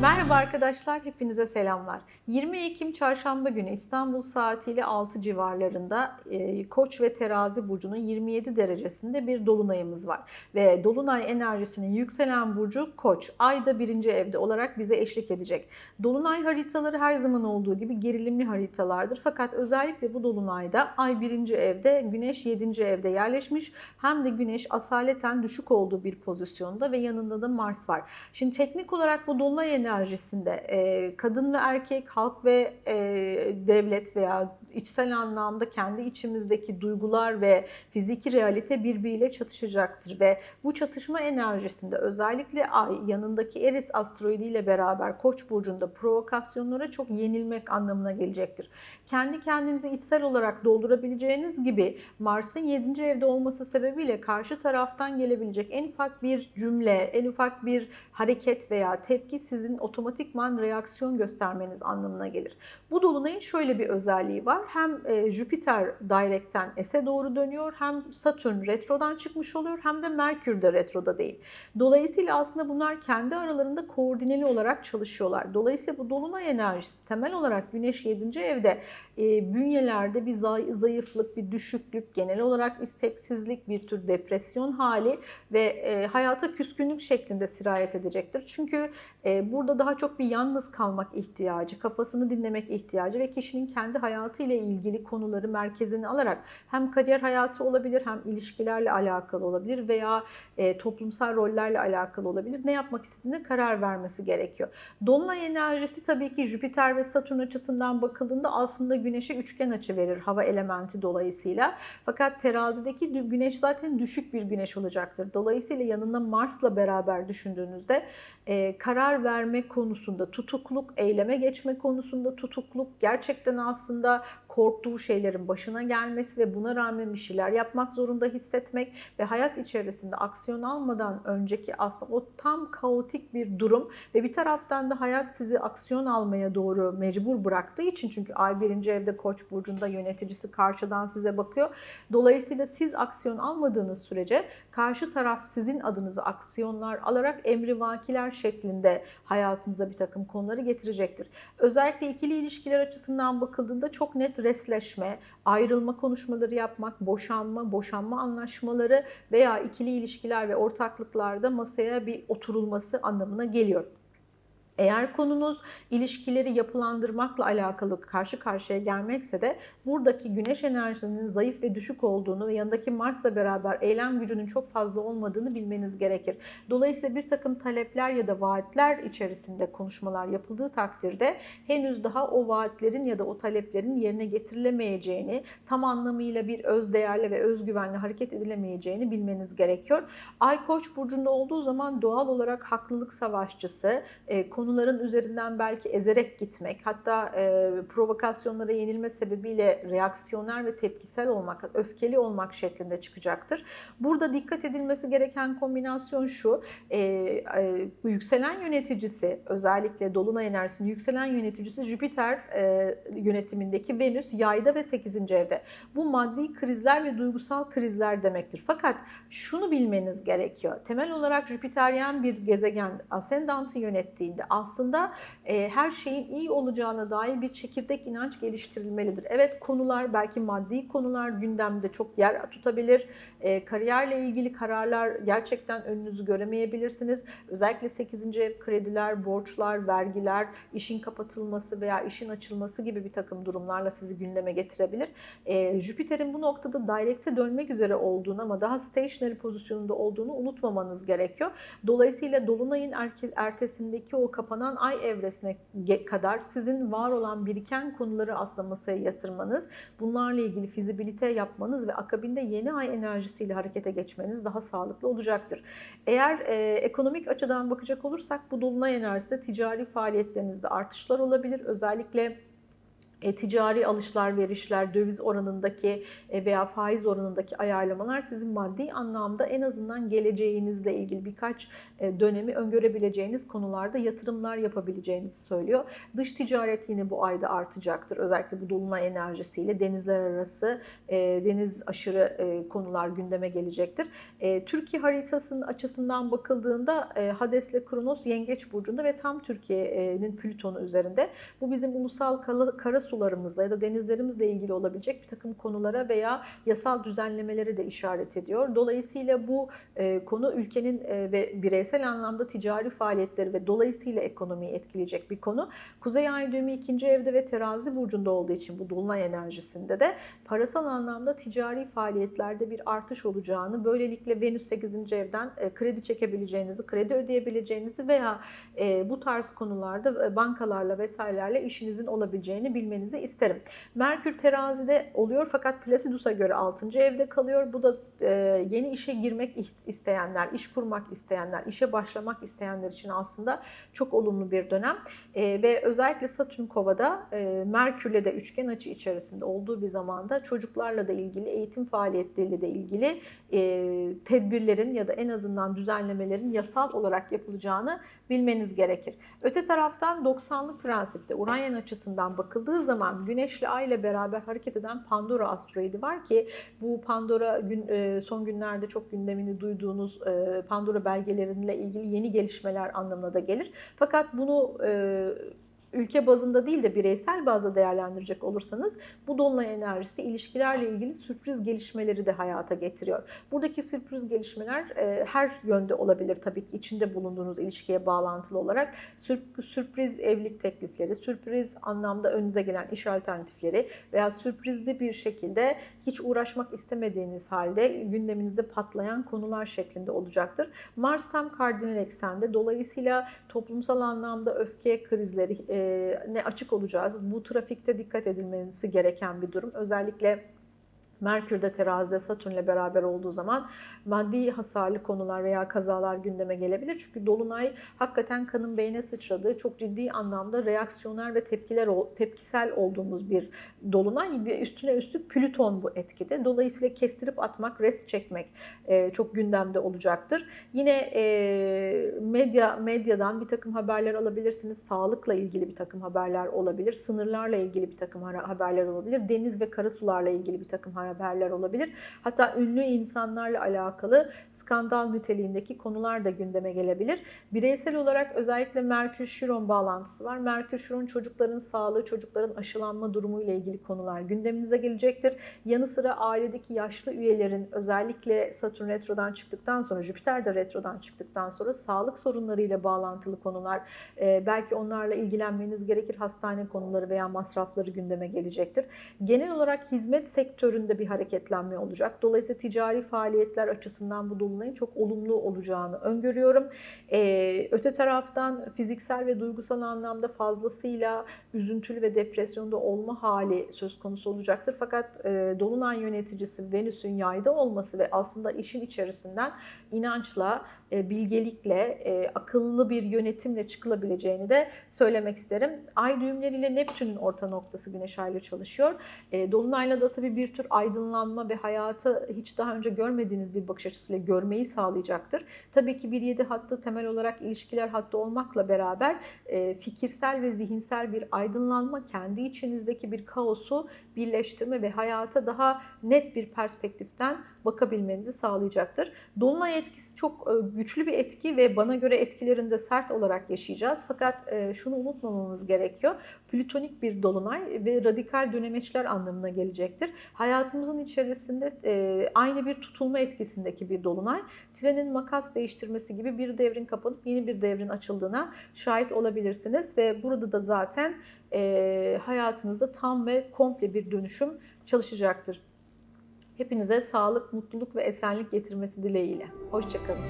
Merhaba arkadaşlar, hepinize selamlar. 20 Ekim Çarşamba günü İstanbul saatiyle 6 civarlarında e, Koç ve Terazi burcunun 27 derecesinde bir dolunayımız var. Ve dolunay enerjisinin yükselen burcu Koç, ayda birinci evde olarak bize eşlik edecek. Dolunay haritaları her zaman olduğu gibi gerilimli haritalardır. Fakat özellikle bu dolunayda ay birinci evde, güneş 7. evde yerleşmiş. Hem de güneş asaleten düşük olduğu bir pozisyonda ve yanında da Mars var. Şimdi teknik olarak bu dolunay enerjisinde e, kadın ve erkek, halk ve e, devlet veya içsel anlamda kendi içimizdeki duygular ve fiziki realite birbiriyle çatışacaktır ve bu çatışma enerjisinde özellikle ay yanındaki Eris asteroidi ile beraber Koç burcunda provokasyonlara çok yenilmek anlamına gelecektir. Kendi kendinizi içsel olarak doldurabileceğiniz gibi Mars'ın 7. evde olması sebebiyle karşı taraftan gelebilecek en ufak bir cümle, en ufak bir hareket veya tepki sizin otomatikman reaksiyon göstermeniz anlamına gelir. Bu dolunayın şöyle bir özelliği var. Hem e, Jüpiter Direct'ten S'e doğru dönüyor, hem Satürn retrodan çıkmış oluyor, hem de Merkür de retroda değil. Dolayısıyla aslında bunlar kendi aralarında koordineli olarak çalışıyorlar. Dolayısıyla bu dolunay enerjisi temel olarak Güneş 7. evde e, bünyelerde bir zay- zayıflık, bir düşüklük, genel olarak isteksizlik, bir tür depresyon hali ve e, hayata küskünlük şeklinde sirayet edecektir. Çünkü e, burada daha çok bir yalnız kalmak ihtiyacı, kafasını dinlemek ihtiyacı ve kişinin kendi hayatı ile ilgili konuları merkezine alarak hem kariyer hayatı olabilir hem ilişkilerle alakalı olabilir veya e, toplumsal rollerle alakalı olabilir. Ne yapmak istediğine karar vermesi gerekiyor. Dolunay enerjisi tabii ki Jüpiter ve Satürn açısından bakıldığında aslında Güneş'e üçgen açı verir hava elementi dolayısıyla. Fakat terazideki Güneş zaten düşük bir Güneş olacaktır. Dolayısıyla yanında Mars'la beraber düşündüğünüzde e, karar verme konusunda tutukluk, eyleme geçme konusunda tutukluk, gerçekten aslında korktuğu şeylerin başına gelmesi ve buna rağmen bir şeyler yapmak zorunda hissetmek ve hayat içerisinde aksiyon almadan önceki aslında o tam kaotik bir durum ve bir taraftan da hayat sizi aksiyon almaya doğru mecbur bıraktığı için çünkü ay birinci evde koç burcunda yöneticisi karşıdan size bakıyor. Dolayısıyla siz aksiyon almadığınız sürece karşı taraf sizin adınıza aksiyonlar alarak emrivakiler şeklinde hayatınıza bir takım konuları getirecektir. Özellikle ikili ilişkiler açısından bakıldığında çok net resleşme, ayrılma konuşmaları yapmak, boşanma, boşanma anlaşmaları veya ikili ilişkiler ve ortaklıklarda masaya bir oturulması anlamına geliyor. Eğer konunuz ilişkileri yapılandırmakla alakalı karşı karşıya gelmekse de buradaki güneş enerjisinin zayıf ve düşük olduğunu ve yanındaki Mars'la beraber eylem gücünün çok fazla olmadığını bilmeniz gerekir. Dolayısıyla bir takım talepler ya da vaatler içerisinde konuşmalar yapıldığı takdirde henüz daha o vaatlerin ya da o taleplerin yerine getirilemeyeceğini, tam anlamıyla bir öz değerli ve özgüvenle hareket edilemeyeceğini bilmeniz gerekiyor. Ay Koç burcunda olduğu zaman doğal olarak haklılık savaşçısı, e, konuların üzerinden belki ezerek gitmek, hatta e, provokasyonlara yenilme sebebiyle reaksiyoner ve tepkisel olmak, öfkeli olmak şeklinde çıkacaktır. Burada dikkat edilmesi gereken kombinasyon şu, e, e, yükselen yöneticisi, özellikle Dolunay enerjisinin yükselen yöneticisi Jüpiter e, yönetimindeki Venüs yayda ve 8. evde. Bu maddi krizler ve duygusal krizler demektir. Fakat şunu bilmeniz gerekiyor. Temel olarak Jüpiteryen bir gezegen ascendantı yönettiğinde aslında e, her şeyin iyi olacağına dair bir çekirdek inanç geliştirilmelidir. Evet konular belki maddi konular gündemde çok yer tutabilir. E, kariyerle ilgili kararlar gerçekten önünüzü göremeyebilirsiniz. Özellikle 8. ev krediler, borçlar, vergiler, işin kapatılması veya işin açılması gibi bir takım durumlarla sizi gündeme getirebilir. E, Jüpiter'in bu noktada direct'e dönmek üzere olduğunu ama daha stationary pozisyonunda olduğunu unutmamanız gerekiyor. Dolayısıyla Dolunay'ın ertesindeki o kapanan ay evresine kadar sizin var olan biriken konuları aslında masaya yatırmanız, bunlarla ilgili fizibilite yapmanız ve akabinde yeni ay enerjisiyle harekete geçmeniz daha sağlıklı olacaktır. Eğer e, ekonomik açıdan bakacak olursak bu dolunay enerjisinde ticari faaliyetlerinizde artışlar olabilir. Özellikle e, ticari alışlar verişler, döviz oranındaki e, veya faiz oranındaki ayarlamalar sizin maddi anlamda en azından geleceğinizle ilgili birkaç e, dönemi öngörebileceğiniz konularda yatırımlar yapabileceğinizi söylüyor. Dış ticaret yine bu ayda artacaktır. Özellikle bu dolunay enerjisiyle denizler arası e, deniz aşırı e, konular gündeme gelecektir. E, Türkiye haritasının açısından bakıldığında e, Hades'le Kronos Yengeç burcunda ve tam Türkiye'nin Plüton'u üzerinde. Bu bizim ulusal kara sularımızla ya da denizlerimizle ilgili olabilecek bir takım konulara veya yasal düzenlemelere de işaret ediyor. Dolayısıyla bu e, konu ülkenin e, ve bireysel anlamda ticari faaliyetleri ve dolayısıyla ekonomiyi etkileyecek bir konu. Kuzey ay düğümü ikinci evde ve terazi burcunda olduğu için bu dolunay enerjisinde de parasal anlamda ticari faaliyetlerde bir artış olacağını, böylelikle Venüs 8. evden e, kredi çekebileceğinizi, kredi ödeyebileceğinizi veya e, bu tarz konularda e, bankalarla vesairelerle işinizin olabileceğini bilmenizi isterim. Merkür terazide oluyor fakat Placidus'a göre 6. evde kalıyor. Bu da e, yeni işe girmek isteyenler, iş kurmak isteyenler, işe başlamak isteyenler için aslında çok olumlu bir dönem. E, ve özellikle Satürn Kova'da e, Merkür'le de üçgen açı içerisinde olduğu bir zamanda çocuklarla da ilgili, eğitim faaliyetleriyle de ilgili tedbirlerin ya da en azından düzenlemelerin yasal olarak yapılacağını bilmeniz gerekir. Öte taraftan 90'lık prensipte Uranyen açısından bakıldığı zaman Güneşle Ay ile beraber hareket eden Pandora asteroidi var ki bu Pandora gün, e, son günlerde çok gündemini duyduğunuz e, Pandora belgeleriyle ilgili yeni gelişmeler anlamına da gelir. Fakat bunu e, ülke bazında değil de bireysel bazda değerlendirecek olursanız bu dolunay enerjisi ilişkilerle ilgili sürpriz gelişmeleri de hayata getiriyor. Buradaki sürpriz gelişmeler e, her yönde olabilir tabii ki içinde bulunduğunuz ilişkiye bağlantılı olarak Sür- sürpriz evlilik teklifleri, sürpriz anlamda önünüze gelen iş alternatifleri veya sürprizli bir şekilde hiç uğraşmak istemediğiniz halde gündeminizde patlayan konular şeklinde olacaktır. Mars tam kardinal eksende dolayısıyla toplumsal anlamda öfke krizleri e, ne açık olacağız. Bu trafikte dikkat edilmesi gereken bir durum. Özellikle Merkür'de terazide Satürn'le beraber olduğu zaman maddi hasarlı konular veya kazalar gündeme gelebilir. Çünkü Dolunay hakikaten kanın beyne sıçradığı çok ciddi anlamda reaksiyoner ve tepkiler tepkisel olduğumuz bir Dolunay. Ve üstüne üstlük Plüton bu etkide. Dolayısıyla kestirip atmak, rest çekmek e, çok gündemde olacaktır. Yine e, medya medyadan bir takım haberler alabilirsiniz. Sağlıkla ilgili bir takım haberler olabilir. Sınırlarla ilgili bir takım haberler olabilir. Deniz ve kara sularla ilgili bir takım haberler olabilir. Hatta ünlü insanlarla alakalı skandal niteliğindeki konular da gündeme gelebilir. Bireysel olarak özellikle Merkür-Şiron bağlantısı var. Merkür-Şiron çocukların sağlığı, çocukların aşılanma durumu ile ilgili konular gündemimize gelecektir. Yanı sıra ailedeki yaşlı üyelerin özellikle Satürn retrodan çıktıktan sonra, Jüpiter de retrodan çıktıktan sonra sağlık sorunlarıyla bağlantılı konular, belki onlarla ilgilenmeniz gerekir. Hastane konuları veya masrafları gündeme gelecektir. Genel olarak hizmet sektöründe bir hareketlenme olacak. Dolayısıyla ticari faaliyetler açısından bu dolunayın çok olumlu olacağını öngörüyorum. Ee, öte taraftan fiziksel ve duygusal anlamda fazlasıyla üzüntülü ve depresyonda olma hali söz konusu olacaktır. Fakat e, dolunay yöneticisi Venüs'ün yayda olması ve aslında işin içerisinden inançla, e, bilgelikle, e, akıllı bir yönetimle çıkılabileceğini de söylemek isterim. Ay düğümleriyle Neptün'ün orta noktası Güneş Ay'la çalışıyor. E, Dolunay'la da tabii bir tür aydınlanma ve hayatı hiç daha önce görmediğiniz bir bakış açısıyla görmeyi sağlayacaktır. Tabii ki bir yedi hattı temel olarak ilişkiler hattı olmakla beraber fikirsel ve zihinsel bir aydınlanma, kendi içinizdeki bir kaosu birleştirme ve hayata daha net bir perspektiften bakabilmenizi sağlayacaktır. Dolunay etkisi çok güçlü bir etki ve bana göre etkilerinde sert olarak yaşayacağız. Fakat şunu unutmamamız gerekiyor. Plütonik bir dolunay ve radikal dönemeçler anlamına gelecektir. Hayatımızın içerisinde aynı bir tutulma etkisindeki bir dolunay. Trenin makas değiştirmesi gibi bir devrin kapanıp yeni bir devrin açıldığına şahit olabilirsiniz. Ve burada da zaten hayatınızda tam ve komple bir dönüşüm çalışacaktır. Hepinize sağlık, mutluluk ve esenlik getirmesi dileğiyle. Hoşçakalın.